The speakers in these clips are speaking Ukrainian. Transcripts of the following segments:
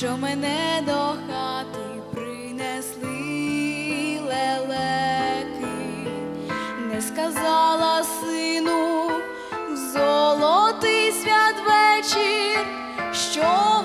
що мене до хати принесли лелеки, не сказала сину в золотий святвечір, що.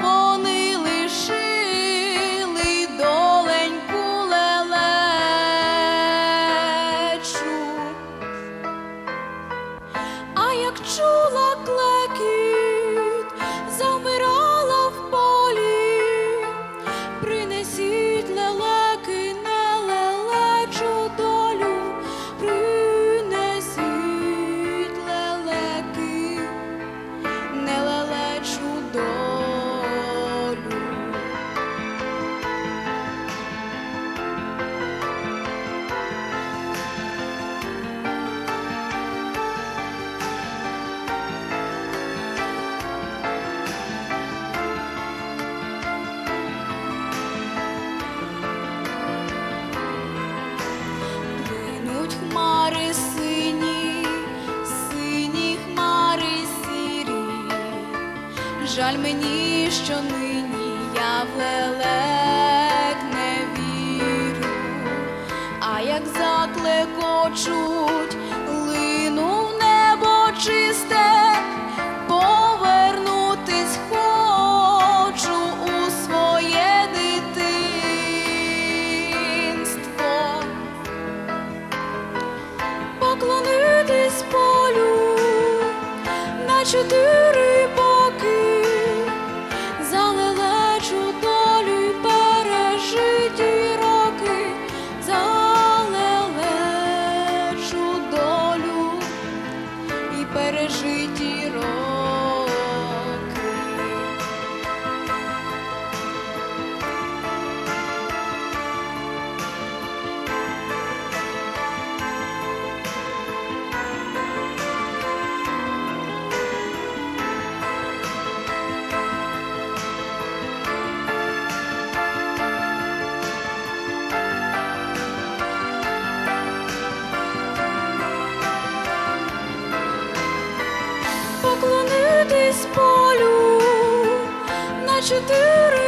Жаль мені, що нині я в лелек не вірю, а як заклекочуть, лину в небо чисте, повернутись хочу у своє дитинство. Поклонитись полю на чотири поклонитись полю на чотири